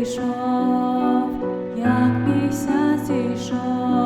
прийшов, як місяць зійшов.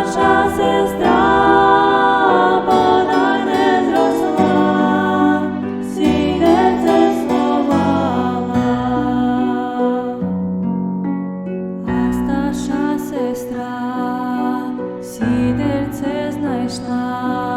старша сестра, подай не зросла, сідеться словала, а старша сестра, сідерце знайшла.